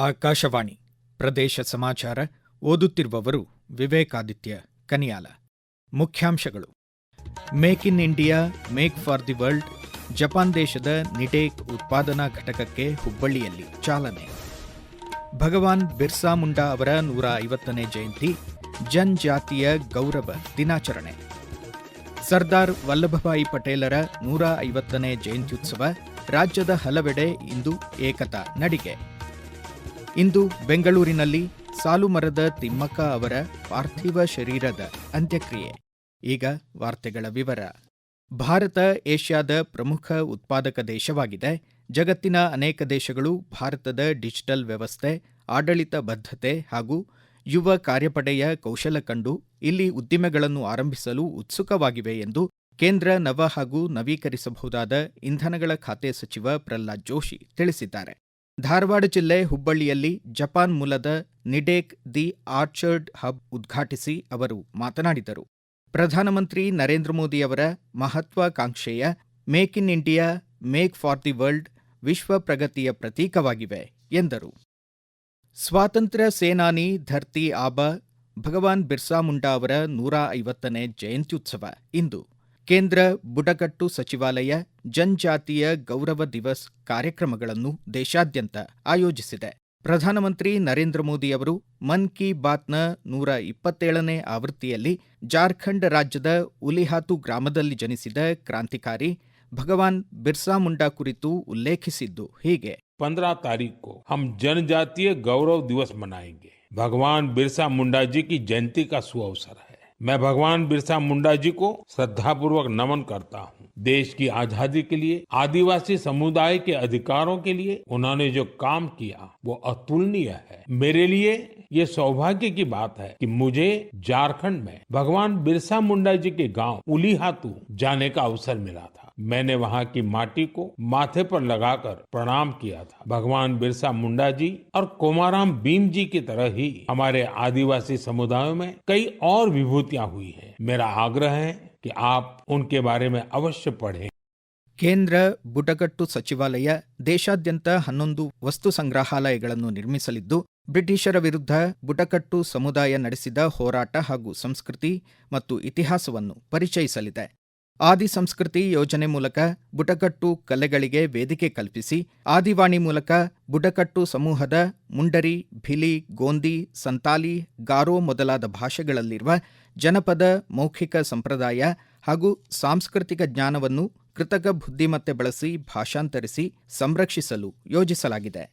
ಆಕಾಶವಾಣಿ. ಪ್ರದೇಶ ಸಮಾಚಾರ ಓದುತ್ತಿರುವವರು ವಿವೇಕಾದಿತ್ಯ ಕನಿಯಾಲ. ಮುಖ್ಯಾಂಶಗಳು. Make in India, make for the world, Japan ದೇಶದ ನಿಟೇಕ್ ಉತ್ಪಾದನಾ ಘಟಕಕ್ಕೆ ಹುಬ್ಬಳ್ಳಿಯಲ್ಲಿ ಚಾಲನೆ. ಭಗವಾನ್ ಬಿರ್ಸಾ ಮುಂಡಾ ಅವರ ನೂರ ಐವತ್ತನೇ ಜಯಂತಿ, ಜನ್ಜಾತಿಯ ಗೌರವ ದಿನಾಚರಣೆ. ಸರ್ದಾರ್ ವಲ್ಲಭಭಾಯಿ ಪಟೇಲರ ನೂರ ಐವತ್ತನೇ ಜಯಂತ್ಯುತ್ಸವ, ರಾಜ್ಯದ ಹಲವೆಡೆ ಇಂದು ಏಕತಾ ನಡಿಗೆ. ಇಂದು ಬೆಂಗಳೂರಿನಲ್ಲಿ ಸಾಲುಮರದ ತಿಮ್ಮಕ್ಕ ಅವರ ಪಾರ್ಥಿವ ಶರೀರದ ಅಂತ್ಯಕ್ರಿಯೆ. ಈಗ ವಾರ್ತೆಗಳ ವಿವರ. ಭಾರತ ಏಷ್ಯಾದ ಪ್ರಮುಖ ಉತ್ಪಾದಕ ದೇಶವಾಗಿದೆ. ಜಗತ್ತಿನ ಅನೇಕ ದೇಶಗಳು ಭಾರತದ ಡಿಜಿಟಲ್ ವ್ಯವಸ್ಥೆ, ಆಡಳಿತ ಬದ್ಧತೆ ಹಾಗೂ ಯುವ ಕಾರ್ಯಪಡೆಯ ಕೌಶಲ ಕಂಡು ಇಲ್ಲಿ ಉದ್ದಿಮೆಗಳನ್ನು ಆರಂಭಿಸಲು ಉತ್ಸುಕವಾಗಿವೆ ಎಂದು ಕೇಂದ್ರ ನವ ಹಾಗೂ ನವೀಕರಿಸಬಹುದಾದ ಇಂಧನಗಳ ಖಾತೆ ಸಚಿವ ಪ್ರಹ್ಲಾದ್ ಜೋಶಿ ತಿಳಿಸಿದ್ದಾರೆ. ಧಾರವಾಡ ಜಿಲ್ಲೆ ಹುಬ್ಬಳ್ಳಿಯಲ್ಲಿ ಜಪಾನ್ ಮೂಲದ ನಿಡೇಕ್ ದಿ ಆರ್ಚರ್ಡ್ ಹಬ್ ಉದ್ಘಾಟಿಸಿ ಅವರು ಮಾತನಾಡಿದರು. ಪ್ರಧಾನಮಂತ್ರಿ ನರೇಂದ್ರ ಮೋದಿ ಅವರ ಮಹತ್ವಾಕಾಂಕ್ಷೆಯ make in India, make for the world ವಿಶ್ವ ಪ್ರಗತಿಯ ಪ್ರತೀಕವಾಗಿವೆ, ಎಂದರು. ಸ್ವಾತಂತ್ರ್ಯ ಸೇನಾನಿ ಧರ್ತಿ ಆಬ ಭಗವಾನ್ ಬಿರ್ಸಾ ಮುಂಡಾ ಅವರ ನೂರ ಐವತ್ತನೇ ಜಯಂತ್ಯುತ್ಸವ ಇಂದು. ಕೇಂದ್ರ ಬುಡಕಟ್ಟು ಸಚಿವಾಲಯ ಜನಜಾತಿಯ ಗೌರವ ದಿವಸ್ ಕಾರ್ಯಕ್ರಮಗಳನ್ನು ದೇಶಾದ್ಯಂತ ಆಯೋಜಿಸಿದೆ ಪ್ರಧಾನಮಂತ್ರಿ ನರೇಂದ್ರ ಮೋದಿ ಅವರು ಮನ್ ಕಿ ಬಾತ್ನ ನೂರ ಇಪ್ಪತ್ತೇಳನೇ ಆವೃತ್ತಿಯಲ್ಲಿ ಜಾರ್ಖಂಡ್ ರಾಜ್ಯದ ಉಲಿಹಾತು ಗ್ರಾಮದಲ್ಲಿ ಜನಿಸಿದ ಕ್ರಾಂತಿಕಾರಿ ಭಗವಾನ್ ಬಿರ್ಸಾ ಮುಂಡಾ ಕುರಿತು ಉಲ್ಲೇಖಿಸಿದ್ದು ಹೀಗೆ पंद्रह तारीख को हम जनजातीय गौरव दिवस मनाएंगे भगवान बिरसा मुंडा जी की जयंती का सुअवसर है मैं भगवान बिरसा मुंडा जी को श्रद्धापूर्वक नमन करता हूँ। देश की आज़ादी के लिए, आदिवासी समुदाय के अधिकारों के लिए उन्होंने जो काम किया, वो अतुलनीय है। मेरे लिए ये सौभाग्य की बात है कि मुझे झारखंड में भगवान बिरसा मुंडा जी के गाँव उलीहातू जाने का अवसर मिला था। मैंने वहां की माटी को माथे पर लगाकर प्रणाम किया था भगवान बिरसा मुंडा जी और कोमाराम भीम जी की तरह ही हमारे आदिवासी समुदायों में कई और विभूतियां हुई हैं मेरा आग्रह है कि आप उनके बारे में अवश्य पढ़ें ಕೇಂದ್ರ ಬುಡಕಟ್ಟು ಸಚಿವಾಲಯ ದೇಶಾದ್ಯಂತ ಹನ್ನೊಂದು ವಸ್ತು ಸಂಗ್ರಹಾಲಯಗಳನ್ನು ನಿರ್ಮಿಸಲಿದ್ದು ಬ್ರಿಟಿಷರ ವಿರುದ್ಧ ಬುಡಕಟ್ಟು ಸಮುದಾಯ ನಡೆಸಿದ ಹೋರಾಟ ಹಾಗೂ ಸಂಸ್ಕೃತಿ ಮತ್ತು ಇತಿಹಾಸವನ್ನು ಪರಿಚಯಿಸಲಿದೆ ಆದಿ ಸಂಸ್ಕೃತಿ ಯೋಜನೆ ಮೂಲಕ ಬುಡಕಟ್ಟು ಕಲೆಗಳಿಗೆ ವೇದಿಕೆ ಕಲ್ಪಿಸಿ, ಆದಿವಾಣಿ ಮೂಲಕ ಬುಡಕಟ್ಟು ಸಮೂಹದ ಮುಂಡರಿ, ಭಿಲಿ, ಗೋಂದಿ, ಸಂತಾಲಿ, ಗಾರೋ ಮೊದಲಾದ ಭಾಷೆಗಳಲ್ಲಿರುವ ಜನಪದ, ಮೌಖಿಕ ಸಂಪ್ರದಾಯ ಹಾಗೂ ಸಾಂಸ್ಕೃತಿಕ ಜ್ಞಾನವನ್ನು ಕೃತಕ ಬುದ್ಧಿಮತ್ತೆ ಬಳಸಿ ಭಾಷಾಂತರಿಸಿ ಸಂರಕ್ಷಿಸಲು ಯೋಜಿಸಲಾಗಿದೆ.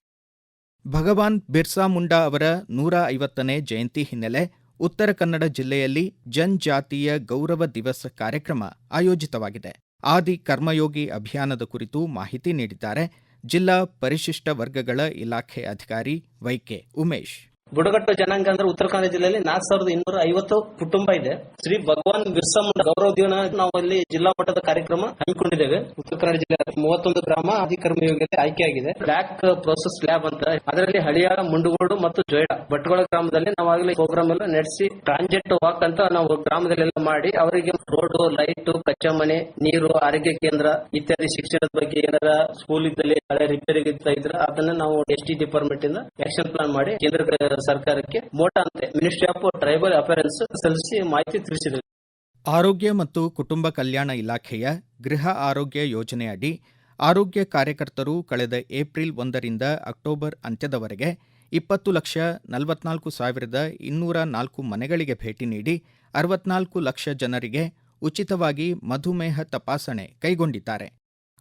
ಭಗವಾನ್ ಬಿರ್ಸಾ ಮುಂಡಾ ಅವರ ನೂರ ಐವತ್ತನೇ ಜಯಂತಿ ಹಿನ್ನೆಲೆ ಉತ್ತರ ಕನ್ನಡ ಜಿಲ್ಲೆಯಲ್ಲಿ ಜನಜಾತೀಯ ಗೌರವ ದಿವಸ ಕಾರ್ಯಕ್ರಮ ಆಯೋಜಿತವಾಗಿದೆ. ಆದಿ ಕರ್ಮಯೋಗಿ ಅಭಿಯಾನದ ಕುರಿತು ಮಾಹಿತಿ ನೀಡಿದ್ದಾರೆ. ಜಿಲ್ಲಾ ಪರಿಶಿಷ್ಟ ವರ್ಗಗಳ ಇಲಾಖೆ ಅಧಿಕಾರಿ ವೈಕೆ ಉಮೇಶ್. ಬುಡಕಟ್ಟು ಜನಾಂಗ ಅಂದ್ರೆ ಉತ್ತರ ಕನ್ನಡ ಜಿಲ್ಲೆಯಲ್ಲಿ ನಾಲ್ಕು ಸಾವಿರದ ಇನ್ನೂರ ಐವತ್ತು ಕುಟುಂಬ ಇದೆ. ಶ್ರೀ ಭಗವಾನ್ ಬಿರ್ಸಾ ಮುಂಡ ಗೌರವ ದಿನ ನಾವು ಇಲ್ಲಿ ಜಿಲ್ಲಾ ಮಟ್ಟದ ಕಾರ್ಯಕ್ರಮ ಹಮ್ಮಿಕೊಂಡಿದ್ದೇವೆ. ಉತ್ತರ ಕನ್ನಡ ಜಿಲ್ಲೆ ಮೂವತ್ತೊಂದು ಗ್ರಾಮ ಅಧಿಕರ್ಮ ಯೋಗ್ಯತೆ ಆಯ್ಕೆಯಾಗಿದೆ ಬ್ಲಾಕ್ ಪ್ರೋಸೆಸ್ ಲ್ಯಾಬ್ ಅಂತ ಅದರಲ್ಲಿ ಹಳಿಯಾಳ, ಮುಂಡುಗೋಡು ಮತ್ತು ಜೋಯ್ಡ ಭಟ್ಗೋಳ ಗ್ರಾಮದಲ್ಲಿ ನಾವು ಆಗಲೇ ಪ್ರೋಗ್ರಾಮ್ ಎಲ್ಲ ನಡೆಸಿ ಟ್ರಾನ್ಜೆಟ್ ವಾಕ್ ಅಂತ ನಾವು ಗ್ರಾಮದಲ್ಲೆಲ್ಲ ಮಾಡಿ ಅವರಿಗೆ ರೋಡ್, ಲೈಟ್ ಕಚ್ಚಾ ಮನೆ ನೀರು, ಆರೋಗ್ಯ ಕೇಂದ್ರ ಇತ್ಯಾದಿ ಶಿಕ್ಷಣದ ಬಗ್ಗೆ ಏನಾರ ಸ್ಕೂಲ್ ಇದ್ದಲ್ಲಿ ಹಳೆ ರಿಪೇರಿ ಇದ್ರೆ ಅದನ್ನ ನಾವು ಎಸ್ ಟಿ ಡಿಪಾರ್ಟ್ಮೆಂಟ್ ಇಂದ ಆಕ್ಷನ್ ಪ್ಲಾನ್ ಮಾಡಿ ಕೇಂದ್ರ ಸರ್ಕಾರಕ್ಕೆ ಮೋಟಾ ಅಂತೆ. ಮಿನಿಸ್ಟ್ರಿ ಆಫ್ ಟ್ರೈಬಲ್ ಅಫೇರ್ಸ್ ಸಲ್ಲಿಸಿ ಮಾಹಿತಿ ತಿಳಿಸಿದರು ಆರೋಗ್ಯ ಮತ್ತು ಕುಟುಂಬ ಕಲ್ಯಾಣ ಇಲಾಖೆಯ ಗೃಹ ಆರೋಗ್ಯ ಯೋಜನೆಯಡಿ ಆರೋಗ್ಯ ಕಾರ್ಯಕರ್ತರು ಕಳೆದ ಏಪ್ರಿಲ್ ಒಂದರಿಂದ ಅಕ್ಟೋಬರ್ ಅಂತ್ಯದವರೆಗೆ ಇಪ್ಪತ್ತು ಲಕ್ಷ ನಲವತ್ನಾಲ್ಕು ಸಾವಿರದ ಇನ್ನೂರ ನಾಲ್ಕು ಮನೆಗಳಿಗೆ ಭೇಟಿ ನೀಡಿ ಅರವತ್ನಾಲ್ಕು ಲಕ್ಷ ಜನರಿಗೆ ಉಚಿತವಾಗಿ ಮಧುಮೇಹ ತಪಾಸಣೆ ಕೈಗೊಂಡಿದ್ದಾರೆ.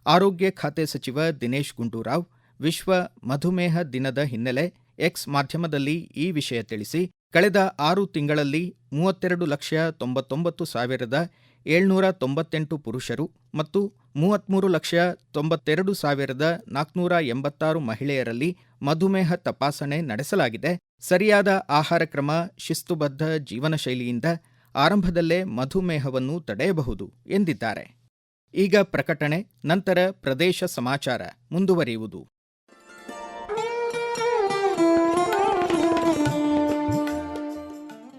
ಆರೋಗ್ಯ ಖಾತೆ ಸಚಿವ ದಿನೇಶ್ ಗುಂಡೂರಾವ್, ವಿಶ್ವ ಮಧುಮೇಹ ದಿನದ ಹಿನ್ನೆಲೆ ಎಕ್ಸ್ ಮಾಧ್ಯಮದಲ್ಲಿ ಈ ವಿಷಯ ತಿಳಿಸಿ, ಕಳೆದ ಆರು ತಿಂಗಳಲ್ಲಿ ಮೂವತ್ತೆರಡು ಲಕ್ಷ ತೊಂಬತ್ತೊಂಬತ್ತು ಸಾವಿರದ ಏಳ್ನೂರ ತೊಂಬತ್ತೆಂಟು ಪುರುಷರು ಮತ್ತು ಮೂವತ್ಮೂರು ಲಕ್ಷ ತೊಂಬತ್ತೆರಡು ಸಾವಿರದ ನಾಲ್ಕುನೂರ ಎಂಬತ್ತಾರು ಮಹಿಳೆಯರಲ್ಲಿ ಮಧುಮೇಹ ತಪಾಸಣೆ ನಡೆಸಲಾಗಿದೆ. ಸರಿಯಾದ ಆಹಾರ ಕ್ರಮ, ಶಿಸ್ತುಬದ್ಧ ಜೀವನ ಶೈಲಿಯಿಂದ ಆರಂಭದಲ್ಲೇ ಮಧುಮೇಹವನ್ನು ತಡೆಯಬಹುದು ಎಂದಿದ್ದಾರೆ. ಈಗ ಪ್ರಕಟಣೆ, ನಂತರ ಪ್ರದೇಶ ಸಮಾಚಾರ ಮುಂದುವರಿಯುವುದು.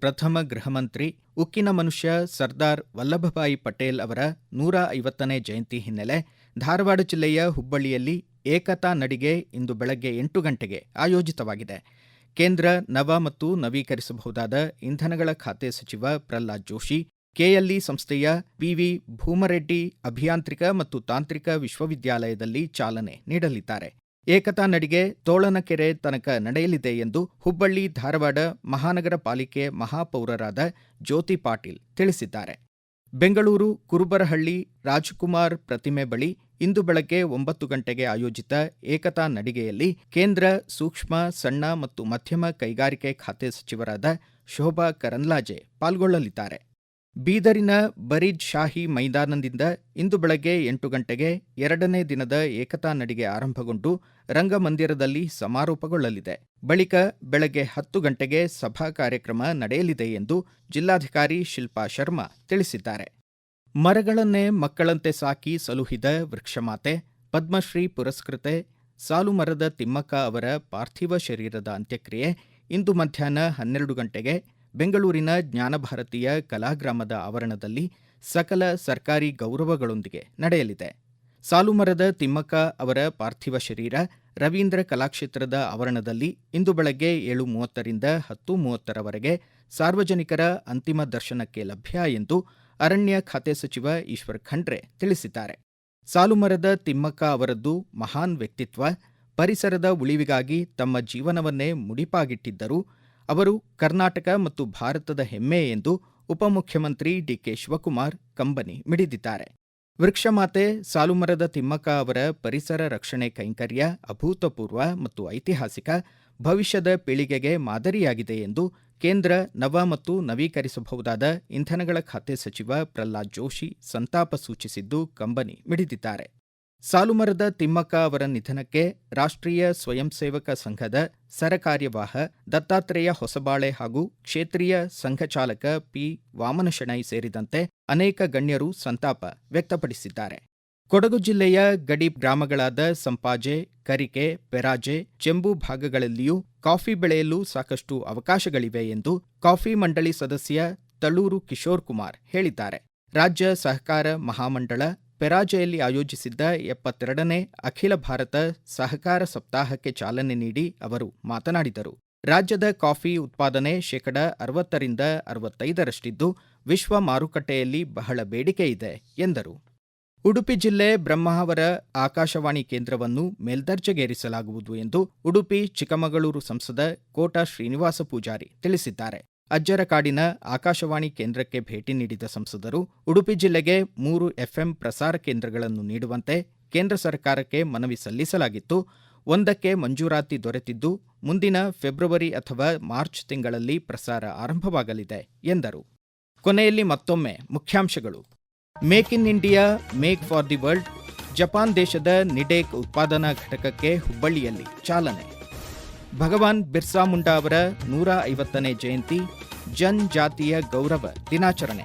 ಪ್ರಥಮ ಗೃಹಮಂತ್ರಿ ಉಕ್ಕಿನ ಮನುಷ್ಯ ಸರ್ದಾರ್ ವಲ್ಲಭಭಾಯಿ ಪಟೇಲ್ ಅವರ ನೂರ ಐವತ್ತನೇ ಜಯಂತಿ ಹಿನ್ನೆಲೆ ಧಾರವಾಡ ಜಿಲ್ಲೆಯ ಹುಬ್ಬಳ್ಳಿಯಲ್ಲಿ ಏಕತಾ ನಡಿಗೆ ಇಂದು ಬೆಳಗ್ಗೆ ಎಂಟು ಗಂಟೆಗೆ ಆಯೋಜಿತವಾಗಿದೆ. ಕೇಂದ್ರ ನವ ಮತ್ತು ನವೀಕರಿಸಬಹುದಾದ ಇಂಧನಗಳ ಖಾತೆ ಸಚಿವ ಪ್ರಹ್ಲಾದ್ ಜೋಶಿ, ಕೆಎಲ್ಇ ಸಂಸ್ಥೆಯ ಪಿವಿ ಭೂಮರೆಡ್ಡಿ ಅಭಿಯಾಂತ್ರಿಕ ಮತ್ತು ತಾಂತ್ರಿಕ ವಿಶ್ವವಿದ್ಯಾಲಯದಲ್ಲಿ ಚಾಲನೆ ನೀಡಲಿದ್ದಾರೆ. ಏಕತಾ ನಡಿಗೆ ತೋಳನಕೆರೆ ತನಕ ನಡೆಯಲಿದೆ ಎಂದು ಹುಬ್ಬಳ್ಳಿ ಧಾರವಾಡ ಮಹಾನಗರ ಪಾಲಿಕೆ ಮಹಾಪೌರರಾದ ಜ್ಯೋತಿ ಪಾಟೀಲ್ ತಿಳಿಸಿದ್ದಾರೆ. ಬೆಂಗಳೂರು, ಕುರುಬರಹಳ್ಳಿ, ರಾಜಕುಮಾರ್ ಪ್ರತಿಮೆ ಬಳಿ ಇಂದು ಬೆಳಗ್ಗೆ ಒಂಬತ್ತು ಗಂಟೆಗೆ ಆಯೋಜಿತ ಏಕತಾ ನಡಿಗೆಯಲ್ಲಿ ಕೇಂದ್ರ ಸೂಕ್ಷ್ಮ, ಸಣ್ಣ ಮತ್ತು ಮಧ್ಯಮ ಕೈಗಾರಿಕೆ ಖಾತೆ ಸಚಿವರಾದ ಶೋಭಾ ಕರಂದ್ಲಾಜೆ ಪಾಲ್ಗೊಳ್ಳಲಿದ್ದಾರೆ. ಬೀದರಿನ ಬರೀದ್ ಶಾಹಿ ಮೈದಾನದಿಂದ ಇಂದು ಬೆಳಗ್ಗೆ ಎಂಟು ಗಂಟೆಗೆ ಎರಡನೇ ದಿನದ ಏಕತಾ ನಡಿಗೆ ಆರಂಭಗೊಂಡು ರಂಗಮಂದಿರದಲ್ಲಿ ಸಮಾರೋಪಗೊಳ್ಳಲಿದೆ. ಬಳಿಕ ಬೆಳಗ್ಗೆ ಹತ್ತು ಗಂಟೆಗೆ ಸಭಾ ಕಾರ್ಯಕ್ರಮ ನಡೆಯಲಿದೆ ಎಂದು ಜಿಲ್ಲಾಧಿಕಾರಿ ಶಿಲ್ಪಾ ಶರ್ಮಾ ತಿಳಿಸಿದ್ದಾರೆ. ಮರಗಳನ್ನೇ ಮಕ್ಕಳಂತೆ ಸಾಕಿ ಸಲುಹಿದ ವೃಕ್ಷಮಾತೆ, ಪದ್ಮಶ್ರೀ ಪುರಸ್ಕೃತೆ, ಸಾಲುಮರದ ತಿಮ್ಮಕ್ಕ ಅವರ ಪಾರ್ಥಿವ ಶರೀರದ ಅಂತ್ಯಕ್ರಿಯೆ ಇಂದು ಮಧ್ಯಾಹ್ನ ಹನ್ನೆರಡು ಗಂಟೆಗೆ ಬೆಂಗಳೂರಿನ ಜ್ಞಾನಭಾರತೀಯ ಕಲಾಗ್ರಾಮದ ಆವರಣದಲ್ಲಿ ಸಕಲ ಸರ್ಕಾರಿ ಗೌರವಗಳೊಂದಿಗೆ ನಡೆಯಲಿದೆ. ಸಾಲುಮರದ ತಿಮ್ಮಕ್ಕ ಅವರ ಪಾರ್ಥಿವ ಶರೀರ ರವೀಂದ್ರ ಕಲಾಕ್ಷೇತ್ರದ ಆವರಣದಲ್ಲಿ ಇಂದು ಬೆಳಗ್ಗೆ ಏಳು ಮೂವತ್ತರಿಂದ ಹತ್ತು ಮೂವತ್ತರವರೆಗೆ ಸಾರ್ವಜನಿಕರ ಅಂತಿಮ ದರ್ಶನಕ್ಕೆ ಲಭ್ಯ ಎಂದು ಅರಣ್ಯ ಖಾತೆ ಸಚಿವ ಈಶ್ವರ್ ಖಂಡ್ರೆ ತಿಳಿಸಿದ್ದಾರೆ. ಸಾಲುಮರದ ತಿಮ್ಮಕ್ಕ ಅವರದ್ದು ಮಹಾನ್ ವ್ಯಕ್ತಿತ್ವ, ಪರಿಸರದ ಉಳಿವಿಗಾಗಿ ತಮ್ಮ ಜೀವನವನ್ನೇ ಮುಡಿಪಾಗಿಟ್ಟಿದ್ದರು ಅವರು ಕರ್ನಾಟಕ ಮತ್ತು ಭಾರತದ ಹೆಮ್ಮೆ ಎಂದು ಉಪಮುಖ್ಯಮಂತ್ರಿ ಡಿಕೆ ಶಿವಕುಮಾರ್ ಕಂಬನಿ ಮಿಡಿದಿದ್ದಾರೆ. ವೃಕ್ಷಮಾತೆ ಸಾಲುಮರದ ತಿಮ್ಮಕ್ಕ ಅವರ ಪರಿಸರ ರಕ್ಷಣೆ ಕೈಂಕರ್ಯ, ಅಭೂತಪೂರ್ವ ಮತ್ತು ಐತಿಹಾಸಿಕ ಭವಿಷ್ಯದ ಪೀಳಿಗೆಗೆ ಮಾದರಿಯಾಗಿದೆ ಎಂದು ಕೇಂದ್ರ ನವ ಮತ್ತು ನವೀಕರಿಸಬಹುದಾದ ಇಂಧನಗಳ ಖಾತೆ ಸಚಿವ ಪ್ರಹ್ಲಾದ್ ಜೋಶಿ ಸಂತಾಪ ಸೂಚಿಸಿದ್ದು ಕಂಬನಿ ಮಿಡಿದಿದ್ದಾರೆ. ಸಾಲುಮರದ ತಿಮ್ಮಕ್ಕ ಅವರ ನಿಧನಕ್ಕೆ ರಾಷ್ಟ್ರೀಯ ಸ್ವಯಂ ಸೇವಕ ಸಂಘದ ಸರಕಾರ್ಯವಾಹ ದತ್ತಾತ್ರೇಯ ಹೊಸಬಾಳೆ ಹಾಗೂ ಕ್ಷೇತ್ರೀಯ ಸಂಘಚಾಲಕ ಪಿ ವಾಮನಶೆಣೈ ಸೇರಿದಂತೆ ಅನೇಕ ಗಣ್ಯರು ಸಂತಾಪ ವ್ಯಕ್ತಪಡಿಸಿದ್ದಾರೆ. ಕೊಡಗು ಜಿಲ್ಲೆಯ ಗಡಿ ಗ್ರಾಮಗಳಾದ ಸಂಪಾಜೆ, ಕರಿಕೆ, ಪೆರಾಜೆ, ಚೆಂಬು ಭಾಗಗಳಲ್ಲಿಯೂ ಕಾಫಿ ಬೆಳೆಯಲು ಸಾಕಷ್ಟು ಅವಕಾಶಗಳಿವೆ ಎಂದು ಕಾಫಿ ಮಂಡಳಿ ಸದಸ್ಯ ತಳೂರು ಕಿಶೋರ್ ಕುಮಾರ್ ಹೇಳಿದ್ದಾರೆ. ರಾಜ್ಯ ಸಹಕಾರ ಮಹಾಮಂಡಳ ಪೆರಾಜೆಯಲ್ಲಿ ಆಯೋಜಿಸಿದ್ದ ಎಪ್ಪತ್ತೆರಡನೇ ಅಖಿಲ ಭಾರತ ಸಹಕಾರ ಸಪ್ತಾಹಕ್ಕೆ ಚಾಲನೆ ನೀಡಿ ಅವರು ಮಾತನಾಡಿದರು. ರಾಜ್ಯದ ಕಾಫಿ ಉತ್ಪಾದನೆ ಶೇಕಡ ಅರವತ್ತರಿಂದ ಅರವತ್ತೈದರಷ್ಟಿದ್ದು ವಿಶ್ವ ಮಾರುಕಟ್ಟೆಯಲ್ಲಿ ಬಹಳ ಬೇಡಿಕೆ ಇದೆ ಎಂದರು. ಉಡುಪಿ ಜಿಲ್ಲೆ ಬ್ರಹ್ಮಾವರ ಆಕಾಶವಾಣಿ ಕೇಂದ್ರವನ್ನು ಮೇಲ್ದರ್ಜೆಗೇರಿಸಲಾಗುವುದು ಎಂದು ಉಡುಪಿ ಚಿಕ್ಕಮಗಳೂರು ಸಂಸದ ಕೋಟ ಶ್ರೀನಿವಾಸ ಪೂಜಾರಿ ತಿಳಿಸಿದ್ದಾರೆ. ಅಜ್ಜರಕಾಡಿನ ಆಕಾಶವಾಣಿ ಕೇಂದ್ರಕ್ಕೆ ಭೇಟಿ ನೀಡಿದ ಸಂಸದರು, ಉಡುಪಿ ಜಿಲ್ಲೆಗೆ ಮೂರು ಎಫ್ಎಂ ಪ್ರಸಾರ ಕೇಂದ್ರಗಳನ್ನು ನೀಡುವಂತೆ ಕೇಂದ್ರ ಸರ್ಕಾರಕ್ಕೆ ಮನವಿ ಸಲ್ಲಿಸಲಾಗಿತ್ತು. ಒಂದಕ್ಕೆ ಮಂಜೂರಾತಿ ದೊರೆತಿದ್ದು, ಮುಂದಿನ ಫೆಬ್ರವರಿ ಅಥವಾ ಮಾರ್ಚ್ ತಿಂಗಳಲ್ಲಿ ಪ್ರಸಾರ ಆರಂಭವಾಗಲಿದೆ, ಎಂದರು. ಕೊನೆಯಲ್ಲಿ ಮತ್ತೊಮ್ಮೆ ಮುಖ್ಯಾಂಶಗಳು. Make in India, make for the world, Japan ದೇಶದ ನಿಡೇಕ್ ಉತ್ಪಾದನಾ ಘಟಕಕ್ಕೆ ಹುಬ್ಬಳ್ಳಿಯಲ್ಲಿ ಚಾಲನೆ. ಭಗವಾನ್ ಬಿರ್ಸಾ ಮುಂಡಾ ಅವರ ನೂರ ಐವತ್ತನೇ ಜಯಂತಿ ಜನಜಾತಿಯ ಗೌರವ ದಿನಾಚರಣೆ.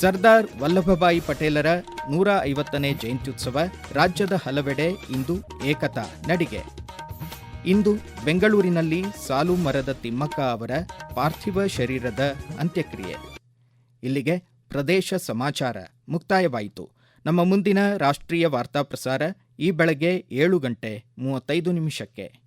ಸರ್ದಾರ್ ವಲ್ಲಭಭಾಯಿ ಪಟೇಲರ ನೂರ ಐವತ್ತನೇ ಜಯಂತ್ಯುತ್ಸವ ರಾಜ್ಯದ ಹಲವೆಡೆ ಇಂದು ಏಕತಾ ನಡಿಗೆ. ಇಂದು ಬೆಂಗಳೂರಿನಲ್ಲಿ ಸಾಲು ಮರದ ತಿಮ್ಮಕ್ಕ ಅವರ ಪಾರ್ಥಿವ ಶರೀರದ ಅಂತ್ಯಕ್ರಿಯೆ. ಇಲ್ಲಿಗೆ ಪ್ರದೇಶ ಸಮಾಚಾರ ಮುಕ್ತಾಯವಾಯಿತು. ನಮ್ಮ ಮುಂದಿನ ರಾಷ್ಟ್ರೀಯ ವಾರ್ತಾ ಪ್ರಸಾರ ಈ ಬೆಳಗ್ಗೆ ಏಳು ಗಂಟೆ ಮೂವತ್ತೈದು ನಿಮಿಷಕ್ಕೆ.